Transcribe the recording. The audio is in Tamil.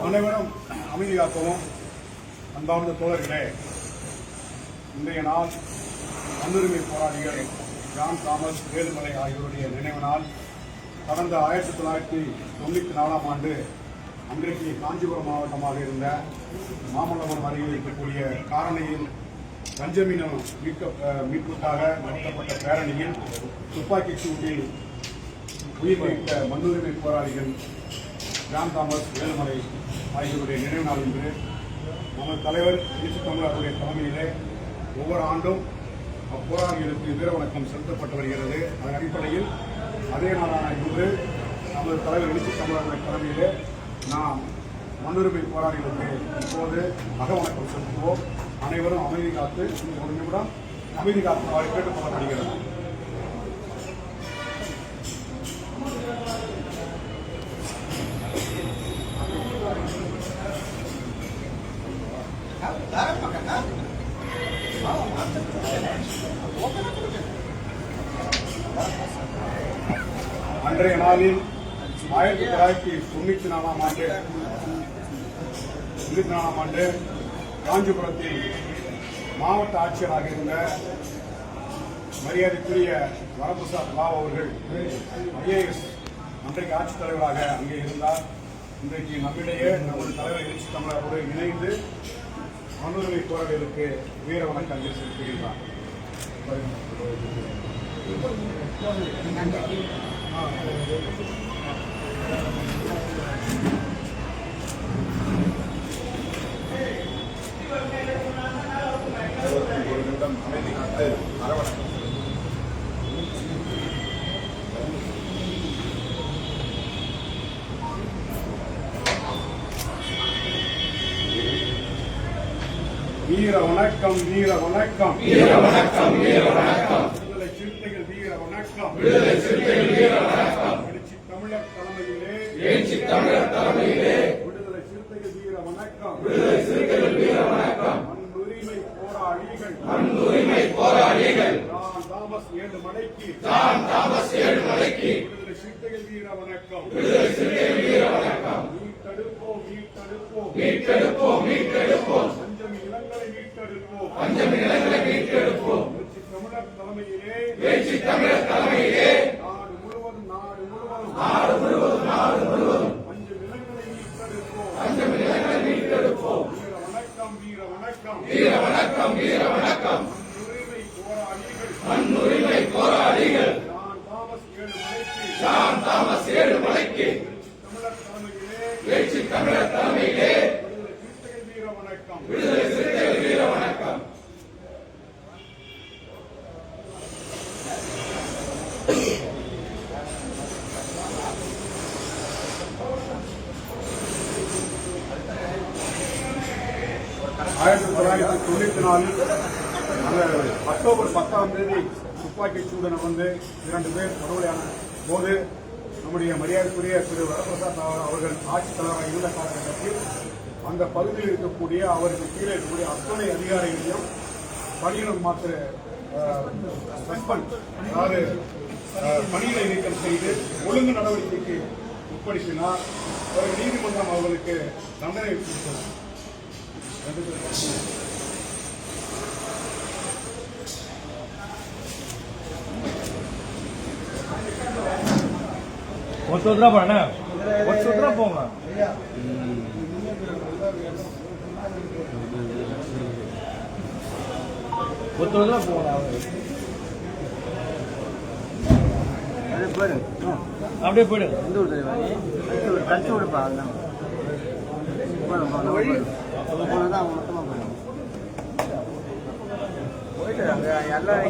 அனைவரும் அமைதி காக்கவும் அன்பார்ந்த தோழர்களே இன்றைய நாள் முன்னுரிமை போராளிகள் ஜான் தாமஸ் வேலுமலை ஆகியோருடைய நினைவு நாள். கடந்த ஆயிரத்தி தொள்ளாயிரத்தி தொண்ணூற்றி நாலாம் ஆண்டு அன்றைக்கு காஞ்சிபுரம் மாவட்டமாக இருந்த மாமல்லபுரம் அருகில் இருக்கக்கூடிய காரணியில் பஞ்சமீனம் மீட்க மீட்புக்காக நடத்தப்பட்ட பேரணியில் துப்பாக்கி சூட்டில் உயிர் நீத்த மண்ணுரிமை போராளிகள் ஜான் தாமஸ் வேலுமலை ஆகியோருடைய நினைவு நாள் இன்று நமது தலைவர் இயேசு தமிழர்களுடைய தலைமையிலே ஒவ்வொரு ஆண்டும் அப்போராளிகளுக்கு வீர வணக்கம் செலுத்தப்பட்டு வருகிறது. அதன் அடிப்படையில் அதே நாளான இன்று நமது தலைவர் எழுச்சி தமிழர்களுடைய தலைமையிலே நாம் மண்ணுரிமை போராளிகளுக்கு இப்போது அகவணக்கம் செலுத்துவோம். அனைவரும் அமைதி காத்து ஒரு நிமிடம் அமைதி காக்குமாறு கேட்டுக்கொள்ளப்படுகிறது. அன்றைய நாளில் ஆயிரத்தி தொள்ளாயிரத்தி தொண்ணூற்றி நாலாம் ஆண்டு தொண்ணூற்றி நாலாம் ஆண்டு காஞ்சிபுரத்தில் மாவட்ட ஆட்சியராக இருந்த மரியாதைக்குரிய வரபிரசாத் ராவ் அவர்கள் ஐஏஎஸ் அன்றைக்கு ஆட்சித் தலைவராக அங்கே இருந்தார். இன்றைக்கு நம்மிடையே நமது தலைவர் எழுச்சி தமிழரோடு இணைந்து மனுரிமை போராளிகளுக்கு வீர வணக்கம் செலுத்துகின்றார். ஒரு வீர வணக்கம் வீர வணக்கம். வீர வணக்கம் வீர வணக்கம். விடுதலை சிறுத்தைகள் வீர வணக்கம். விடுதலை சிறுத்தைகள் வீர வணக்கம். எழுச்சி தமிழர் தலைமையிலே. எழுச்சி தமிழர் தலைமையிலே. விடுதலை சிறுத்தைகள் வீர வணக்கம். விடுதலை சிறுத்தைகள் வீர வணக்கம். மண்ணுரிமை போராளிகள். மண்ணுரிமை போராளிகள். நான் தாமஸ் ஏழு மலைக்கு. நான் தாமஸ் ஏழு மலைக்கு. விடுதலை சிறுத்தைகள் வீர வணக்கம். விடுதலை சிறுத்தைகள் வீர வணக்கம். மீட்டெடுப்போம் மீட்டெடுப்போம். மீட்டெடுப்போம் மீட்டெடுப்போம். பஞ்சம் நிலங்களை மீட்டெடுப்போம் எழுச்சி தமிழர் தலைமையிலே எழுச்சி தமிழர் தலைமையிலே நாடு முழுவதும் நாடு முழுவதும் நாடு முழுவதும் நாடு முழுவதும் பஞ்ச நிலங்களை மீட்டெடுப்போம் பஞ்சமி நிலங்களை மீட்டெடுப்போம் வீர வணக்கம் வீர வணக்கம் வீர வணக்கம் வீர வணக்கம் மண்ணுரிமை போராளிகள் மண்ணுரிமை போராளிகள் தாமஸ் ஏழு மலைக்கு நான் தாமஸ் ஏழு மலைக்கு தமிழர் தலைமையிலே எழுச்சி தமிழர் தலைமையிலே விடுதலை வீர வணக்கம் விடுதலை சிறுத்தைகள் வீர வணக்கம் ஆயிரத்தி தொள்ளாயிரத்தி தொண்ணூத்தி நாலில் அந்த அக்டோபர் பத்தாம் தேதி துப்பாக்கி சூடு நடந்து இரண்டு பேர் படுகொலையான போது நம்முடைய மரியாதைக்குரிய திரு வரப்பிரசாத் அவர்கள் ஆட்சித் தலைவராக இருந்த காலகட்டத்தில் அந்த பகுதியில் இருக்கக்கூடிய அவருக்கு கீழே இருக்கக்கூடிய அத்தனை அதிகாரிகளையும் பணியிடம் மாற்ற சஸ்பெண்ட் அதாவது பணியிட நீக்கம் செய்து ஒழுங்கு நடவடிக்கைக்கு உட்படுத்தினார் ஒரு நீதிமன்றம் அவர்களுக்கு தண்டனை கொடுத்தது ஒத்து ஒத்துரா போன ஒத்து ஒத்துரா போங்க ஒத்து ஒத்துரா போங்க அப்படியே போயிடு கழிச்சு விடுப்பா அதுதான் போயிடும். போயிட்டு அங்க எல்லாம்